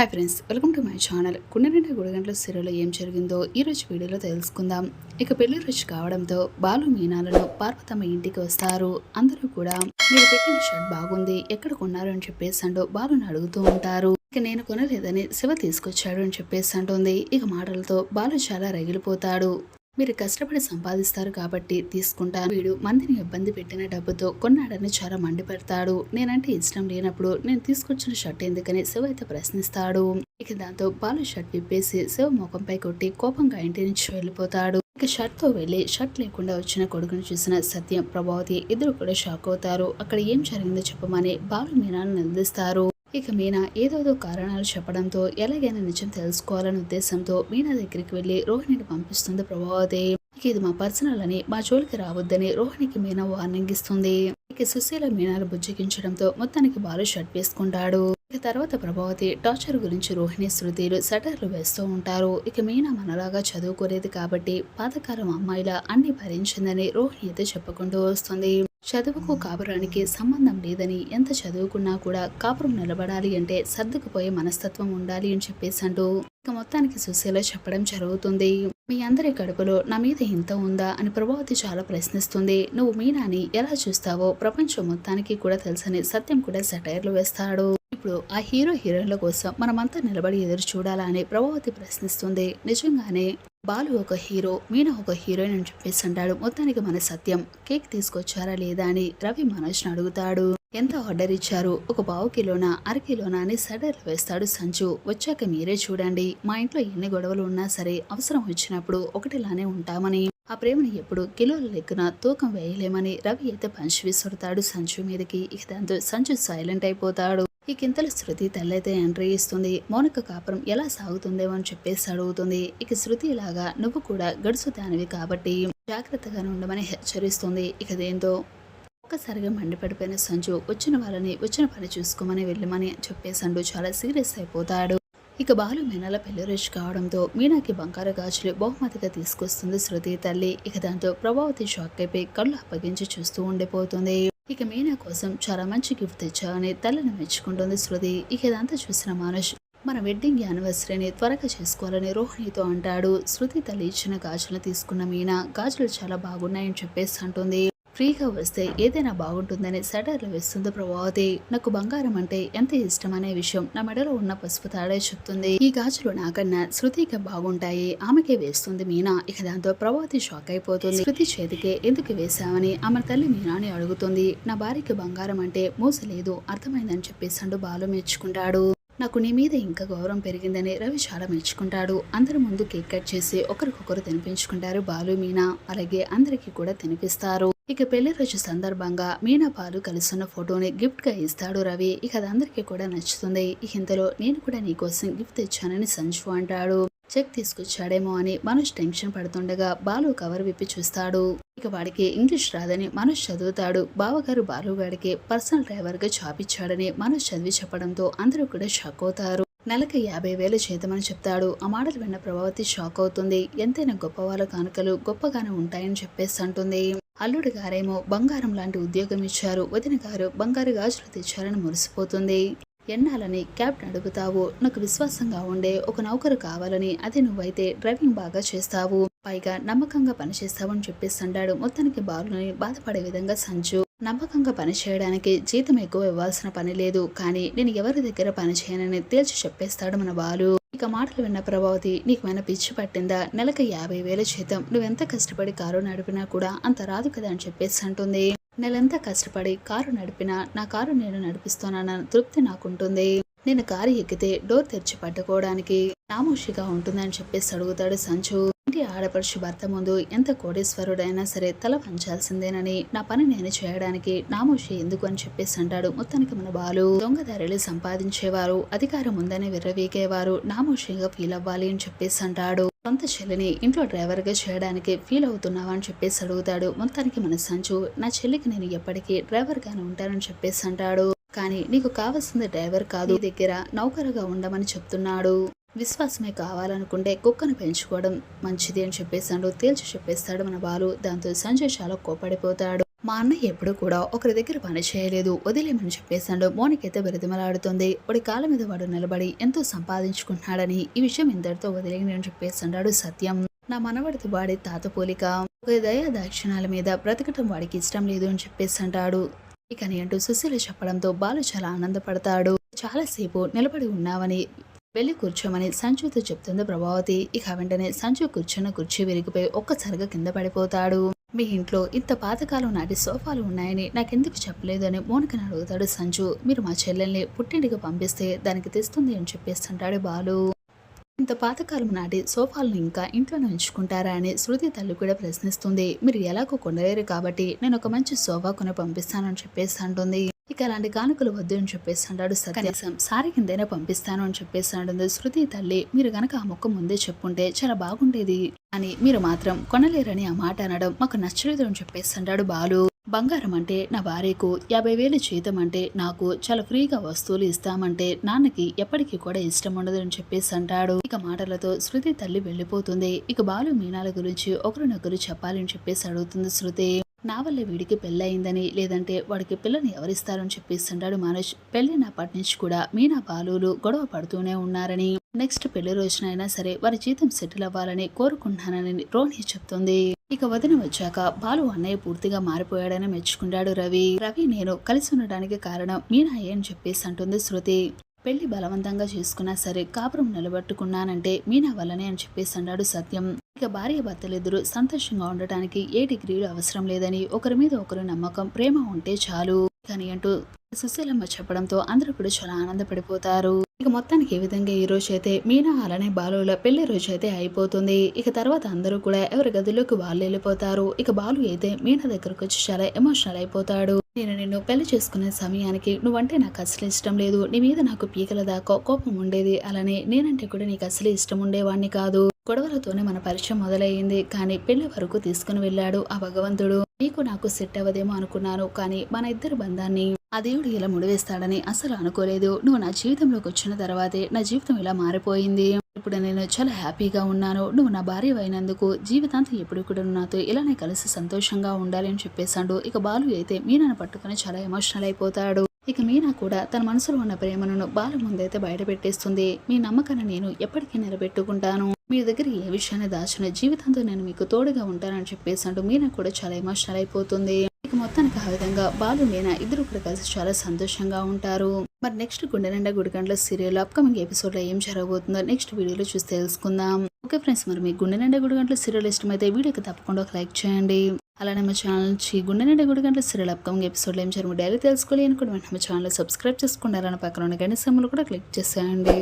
Hi friends welcome to my channel గుండెనిండా గుడి గంటల సీరియల్లో ఏం జరిగిందో ఈ వీడియోలో తెలుసుకుందాం. ఇక పెళ్ళి రోజు కావడంతో బాలు మీనాలను పార్వతమ్మ ఇంటికి వస్తారు. అందరూ కూడా మీరు పెట్టిన షర్ట్ బాగుంది ఎక్కడ కొన్నారు? అని చెప్పేసి అంటూ బాలుని అడుగుతూ ఉంటారు. ఇక నేను కొనలేదని శివ తీసుకొచ్చాడు అని చెప్పేసి అంటుంది ఇక మాటలతో బాలు చాలా రగిలిపోతాడు. మీరు కష్టపడి సంపాదిస్తారు కాబట్టి తీసుకుంటాను వీడు మందిని ఇబ్బంది పెట్టిన డబ్బుతో కొన్నాడని చాలా మండిపెడతాడు. నేనంటే ఇష్టం లేనప్పుడు నేను తీసుకొచ్చిన షర్ట్ ఎందుకని శివ అయితే ప్రశ్నిస్తాడు. ఇక దాంతో బాలు షర్ట్ విప్పేసి శివ ముఖంపై కొట్టి కోపంగా ఇంటి నుంచి వెళ్ళిపోతాడు. ఇక షర్ట్తో వెళ్ళి షర్ట్ లేకుండా వచ్చిన కొడుకుని చూసిన సత్యం ప్రభావతి ఇద్దరు కూడా షాక్ అవుతారు. అక్కడ ఏం జరిగిందో చెప్పమని బాలు మీనాను నిలదీస్తారు ఇక మీనా ఏదోదో కారణాలు చెప్పడంతో ఎలాగైనా నిజం తెలుసుకోవాలనే ఉద్దేశంతో మీనా దగ్గరికి వెళ్ళి రోహిణిని పంపిస్తుంది ప్రభావతి. ఇక ఇది మా పర్సనల్ అని మా జోలికి రావద్దని రోహిణికి మీనా వార్నింగ్ ఇస్తుంది. ఇక సుశీల మీనాలు బుజ్జగించడంతో మొత్తానికి బాలు షర్ట్ వేసుకుంటాడు. ఇక తర్వాత ప్రభావతి టార్చర్ గురించి రోహిణి శృతిలు సెటర్లు వేస్తూ ఉంటారు. ఇక మీనా మనలాగా చదువుకోలేదు కాబట్టి పాతకాలం అమ్మాయిల అన్ని భరించిందని రోహిణి అయితే చెప్పుకుంటూ వస్తుంది. చదువుకు కాపురానికి సంబంధం లేదని ఎంత చదువుకున్నా కూడా కాపురం నిలబడాలి అంటే సర్దుకుపోయే మనస్తత్వం ఉండాలి అని చెప్పేసి అంటూ ఇక మొత్తానికి సుశీల చెప్పడం జరుగుతుంది. మీ అందరి కడుపులో నా మీద ఇంత ఉందా అని ప్రభావతి చాలా ప్రశ్నిస్తుంది. నువ్వు మీనాని ఎలా చూస్తావో ప్రపంచం మొత్తానికి కూడా తెలుసని సత్యం కూడా సెటైర్లు వేస్తాడు. ఇప్పుడు ఆ హీరో హీరోయిన్ల కోసం మనమంతా నిలబడి ఎదురు చూడాలా అని ప్రభావతి ప్రశ్నిస్తుంది. నిజంగానే బాలు ఒక హీరో మీనా ఒక హీరోయిన్ అని చెప్పేసి అంటాడు. మొత్తానికి మన సత్యం కేక్ తీసుకొచ్చారా లేదా అని రవి మనోజ్ని అడుగుతాడు. ఎంత ఆర్డర్ ఇచ్చారు? ఒక పావు కిలోనా అర కిలోనా అని సడర్లు వేస్తాడు సంచు. వచ్చాక మీరే చూడండి. మా ఇంట్లో ఎన్ని గొడవలు ఉన్నా సరే అవసరం వచ్చినప్పుడు ఒకటిలానే ఉంటామని. ఆ ప్రేమని ఎప్పుడు కిలోల లెక్కన తూకం వేయలేమని రవి అయితే పంచి విసురుతాడు సంచు మీదకి. ఇక దాంతో సంచు సైలెంట్ అయిపోతాడు. ఈ కింతలు శృతి తల్లైతే ఎంట్రీ ఇస్తుంది. మౌనిక కాపురం ఎలా సాగుతుందేమో అని చెప్పేసి అడుగుతుంది. ఇక శృతి లాగా నువ్వు కూడా గడుసు దానివి కాబట్టి జాగ్రత్తగా ఉండమని హెచ్చరిస్తుంది. ఇక దేంతో? ఒక్కసారిగా మండిపడిపోయిన సంజు వచ్చిన వాళ్ళని వచ్చిన పని చూసుకోమని వెళ్ళమని చెప్పేసండు చాలా సీరియస్ అయిపోతాడు. ఇక బాలు మీనాల పెళ్ళి రేష్ కావడంతో మీనాకి బంగారు గాజులు బహుమతిగా తీసుకొస్తుంది శృతి తల్లి. ఇక దాంతో ప్రభావతి షాక్ అయిపోయి కళ్ళు అప్పగించి చూస్తూ ఉండిపోతుంది. ఇక మీనా కోసం చాలా మంచి గిఫ్ట్ తెచ్చావని తల్లిని మెచ్చుకుంటుంది శృతి. ఇక ఇదంతా చూసిన మానుష్ మన వెడ్డింగ్ యానివర్సరీని త్వరగా చేసుకోవాలని రోహిణితో అంటాడు. శృతి తల్లి ఇచ్చిన గాజులు తీసుకున్న మీనా గాజులు చాలా బాగున్నాయని చెప్పేసి అంటుంది. ఫ్రీగా వస్తే ఏదైనా బాగుంటుందని సెటర్లు వేస్తుంది ప్రభావతి. నాకు బంగారం అంటే ఎంత ఇష్టం అనే విషయం నా మెడలో ఉన్న పసుపు తాడే చెప్తుంది. ఈ గాజులు నాకన్నా శృతికి బాగుంటాయి. ఆమెకే వేస్తుంది మీనా. ఇక దాంతో ప్రభావతి షాక్ అయిపోతుంది. శృతి చేతికే ఎందుకు వేశామని ఆమె తల్లి మీనాని అడుగుతుంది. నా భార్యకి బంగారం అంటే మూసలేదు. అర్థమైందని చెప్పేసి బాలు మెచ్చుకుంటాడు. నాకు నీ మీద ఇంకా గౌరవం పెరిగిందని రవి చాలా మెచ్చుకుంటాడు. అందరి ముందు కేక్ కట్ చేసి ఒకరికొకరు తినిపించుకుంటారు బాలు మీనా. అలాగే అందరికీ కూడా తినిపిస్తారు. ఇక పెళ్ళి రోజు సందర్భంగా మీనా పాలు కలుస్తున్న ఫోటోని గిఫ్ట్గా ఇస్తాడు రవి. ఇక అది అందరికీ కూడా నచ్చుతుంది. ఇంతలో నేను కూడా నీకోసం గిఫ్ట్ తెచ్చానని సంజు అంటాడు. చెక్ తీసుకొచ్చాడేమో అని మనోజ్ టెన్షన్ పడుతుండగా బాలు కవర్ విప్పి చూస్తాడు. ఇక వాడికి ఇంగ్లీష్ రాదని మనోజ్ చదువుతాడు. బావగారు బాలుగాడికి పర్సనల్ డ్రైవర్గా జాబ్ ఇచ్చాడని మనోజ్ చదివి చెప్పడంతో అందరూ కూడా షాక్ అవుతారు. నెలకి యాభై వేలు చేతమని చెప్తాడు. ఆ మాటలు విన్న ప్రభావతి షాక్ అవుతుంది. ఎంతైనా గొప్ప వాళ్ళ కానుకలు గొప్పగానే ఉంటాయని చెప్పేసి అంటుంది. అల్లుడు గారేమో బంగారం లాంటి ఉద్యోగం ఇచ్చారు. వదిన గారు బంగారు గాజులు తెచ్చారని మురిసిపోతుంది. ఎన్నాలని క్యాప్టెన్ అడుగుతావు? నాకు విశ్వాసంగా ఉండే ఒక నౌకరు కావాలని అది నువ్వైతే డ్రైవింగ్ బాగా చేస్తావు. పైగా నమ్మకంగా పనిచేస్తావని చెప్పేసి అంటాడు మొత్తానికి బాలుని బాధపడే విధంగా సంచు నమ్మకంగా పనిచేయడానికి జీతం ఎక్కువ ఇవ్వాల్సిన పని లేదు. కానీ నేను ఎవరి దగ్గర పని చేయనని తేల్చి చెప్పేస్తాడు మన బాలు. ఇక మాటలు విన్న ప్రభావతి నీకు మన పిచ్చి పట్టిందా? నెలకు యాభై వేల జీతం. నువ్వెంత కష్టపడి కారు నడిపినా కూడా అంత రాదు కదా అని చెప్పేసి అంటుంది. నెలంతా కష్టపడి కారు నడిపినా నా కారు నేను నడిపిస్తానన్న తృప్తి నాకుంటుంది. నేను కారు ఎక్కితే డోర్ తెరిచి పట్టుకోవడానికి నామోషిగా ఉంటుందని చెప్పేసి అడుగుతాడు సంచు. ఇంటి ఆడపడుచు భర్త ముందు ఎంత కోటేశ్వరుడైనా సరే తల పంచాల్సిందేనని నా పని నేను చేయడానికి నామోషి ఎందుకు అని చెప్పేసి అంటాడు మొత్తానికి మన బాలు. దొంగదారులు సంపాదించేవారు అధికారం ఉందని విర్రవీగేవారు నామోషిగా ఫీల్ అవ్వాలి అని చెప్పేసి అంటాడు. సొంత చెల్లిని ఇంట్లో డ్రైవర్గా చేయడానికి ఫీల్ అవుతున్నావా అని చెప్పేసి అడుగుతాడు మొత్తానికి మన సంచు. నా చెల్లికి నేను ఎప్పటికీ డ్రైవర్ గానే ఉంటానని చెప్పేసి అంటాడు. కానీ నీకు కావాల్సింది డ్రైవర్ కాదు. దగ్గర నౌకరుగా ఉండమని చెప్తున్నాడు. విశ్వాసమే కావాలనుకుంటే కుక్కను పెంచుకోవడం మంచిది అని చెప్పేశాడు. తేల్చి చెప్పేస్తాడు మన బాలు. దాంతో సంజయ్ చాలా కోపడిపోతాడు మా అన్నయ్య ఎప్పుడు కూడా ఒకరి దగ్గర పని చేయలేదు. వదిలేమని చెప్పేశాడు. మోనికైతే బెరదిమలాడుతుంది. వాడి కాళ్ళ మీద వాడు నిలబడి ఎంతో సంపాదించుకుంటున్నాడని ఈ విషయం ఇంతటితో వదిలేయని అని చెప్పేసాడు సత్యం. నా మనవడితో వాడి తాత పోలిక. ఒక దయా దాక్షిణాల మీద బ్రతకటం వాడికి ఇష్టం లేదు అని చెప్పేసి అంటాడు. ఇక అంటూ సుశీల చెప్పడంతో బాలు చాలా ఆనందపడతాడు. చాలాసేపు నిలబడి ఉన్నావని వెళ్ళి కూర్చోమని సంచుతో చెప్తుంది ప్రభావతి. ఇక వెంటనే సంచు కూర్చున్న కుర్చీ విరిగిపోయి ఒక్కసారిగా కింద పడిపోతాడు. మీ ఇంట్లో ఇంత పాతకాలం నాటి సోఫాలు ఉన్నాయని నాకెందుకు చెప్పలేదు అని మోనికని అడుగుతాడు సంజు మీరు మా చెల్లెల్ని పుట్టింటికి పంపిస్తే దానికి తెస్తుంది అని చెప్పేస్తుంటాడు బాలు. ఇంత పాతకాలం నాటి సోఫాలను ఇంకా ఇంట్లోనే ఉంచుకుంటారా అని శృతి తల్లి కూడా ప్రశ్నిస్తుంది. మీరు ఎలాగో కొనలేరు కాబట్టి నేను ఒక మంచి సోఫా కొని పంపిస్తానని చెప్పేసి అంటుంది. ఇక అలాంటి కానుకలు వద్దు అని చెప్పేసి అంటాడు సత్య. కనీసం సారీ కిందైనా పంపిస్తాను అని చెప్పేసి అంటుంది శృతి తల్లి. మీరు గనక ఆ మొక్క ముందే చెప్పుంటే చాలా బాగుండేది అని మీరు మాత్రం కొనలేరని ఆ మాట అనడం మాకు నచ్చలేదు అని చెప్పేసి అంటాడు బాలు. బంగారం అంటే నా భార్యకు యాభై వేలు జీతం అంటే నాకు చాలా ఫ్రీగా వస్తువులు ఇస్తామంటే నాన్నకి ఎప్పటికీ కూడా ఇష్టం ఉండదు అని చెప్పేసి అంటాడు. ఇక మాటలతో శృతి తల్లి వెళ్ళిపోతుంది. ఇక బాలు మీనాల గురించి ఒకరినొకరు చెప్పాలని చెప్పేసి అడుగుతుంది శృతి. నా వల్ల వీడికి పెళ్ళయిందని లేదంటే వాడికి పిల్లని ఎవరిస్తారని చెప్పేసి అంటాడు మనోజ్. పెళ్ళినప్పటి నుంచి కూడా మీనా బాలులు గొడవ పడుతూనే ఉన్నారని. నెక్స్ట్ పెళ్ళి రోజునైనా సరే వారి జీతం సెటిల్ అవ్వాలని కోరుకుంటున్నానని రోహిణి చెప్తుంది. ఇక వదిన వచ్చాక బాలు అన్నయ్య పూర్తిగా మారిపోయాడని మెచ్చుకుంటాడు రవి. రవి నేను కలిసి ఉండడానికి కారణం మీనాయే అని చెప్పేసి అంటుంది శృతి. పెళ్ళి బలవంతంగా చేసుకున్నా సరే కాపురం నిలబెట్టుకున్నానంటే మీనా వల్లనే అని చెప్పేసి అన్నాడు సత్యం. ఇక భార్య భర్తలిద్దరూ సంతోషంగా ఉండటానికి ఏ డిగ్రీలు అవసరం లేదని ఒకరి మీద ఒకరు నమ్మకం ప్రేమ ఉంటే చాలు. కానీ అంటూ సుశీలమ్మ చెప్పడంతో అందరూ కూడా చాలా ఆనందపడిపోతారు. ఇక మొత్తానికి ఏ విధంగా ఈ రోజు అయితే మీనా అలానే బాలుల పెళ్ళి రోజు అయితే అయిపోతుంది. ఇక తర్వాత అందరూ కూడా ఎవరి గదిలోకి వాళ్ళు వెళ్ళిపోతారు. ఇక బాలు అయితే మీనా దగ్గరకు వచ్చి చాలా ఎమోషనల్ అయిపోతాడు. నేను నిన్ను పెళ్ళి చేసుకునే సమయానికి నువ్వంటే నాకు అసలు ఇష్టం లేదు. నీ మీద నాకు పీకల దాకా కోపం ఉండేది. అలానే నేనంటే కూడా నీకు అసలు ఇష్టం ఉండేవాణ్ణి కాదు. గొడవలతోనే మన పరిచయం మొదలయ్యింది. కానీ పెళ్ళి వరకు తీసుకుని వెళ్ళాడు ఆ భగవంతుడు. నీకు నాకు సెట్ అవ్వదేమో అనుకున్నాను. కానీ మన ఇద్దరి బంధాన్ని ఆ దేవుడు ఇలా ముడివేస్తాడని అసలు అనుకోలేదు. నువ్వు నా జీవితంలోకి వచ్చిన తర్వాతే నా జీవితం ఇలా మారిపోయింది. ఇప్పుడు నేను చాలా హ్యాపీగా ఉన్నాను. నువ్వు నా భార్య అయినందుకు జీవితాంతం ఎప్పుడు కూడా నాతో ఇలానే కలిసి సంతోషంగా ఉండాలి అని చెప్పేశాడు. ఇక బాలు అయితే మీనాను పట్టుకుని చాలా ఎమోషనల్ అయిపోతాడు. ఇక మీనా కూడా తన మనసులో ఉన్న ప్రేమను బాలు ముందైతే బయట పెట్టేస్తుంది మీ నమ్మకాన్ని నేను ఎప్పటికీ నిలబెట్టుకుంటాను. మీ దగ్గర ఏ విషయాన్ని దాచిన జీవితంతో నేను మీకు తోడుగా ఉంటానని చెప్పేసి అంటూ మీనా కూడా చాలా ఎమోషనల్ అయిపోతుంది. ఇక మొత్తానికి ఆ విధంగా బాలు నేనా ఇద్దరు కూడా కలిసి చాలా సంతోషంగా ఉంటారు. మరి నెక్స్ట్ గుండెనండా నిండా సీరియల్ అప్కమింగ్ ఎపిసోడ్లో ఏం జరగబోతుందో నెక్స్ట్ వీడియోలో చూసి తెలుసుకుందాం. ఓకే ఫ్రెండ్స్ మరి మీ గుండెనండా గుడిగంటల సీరియల్ ఇష్టమైతే వీడియోకి తప్పకుండా ఒక లైక్ చేయండి. అలానే మా ఛానల్ నుంచి గుండెనండా గుడిగంటల సీరియల్ అప్కమింగ్ ఎపిసోడ్ ఏం జరుగుతుంది డైలీ తెలుసుకోవాలి అనుకుంటే మా ఛానల్ సబ్స్క్రైబ్ చేసుకుంటారని పక్కన ఉన్న గణేశ్ సెమ్మలు కూడా క్లిక్ చేసేయండి.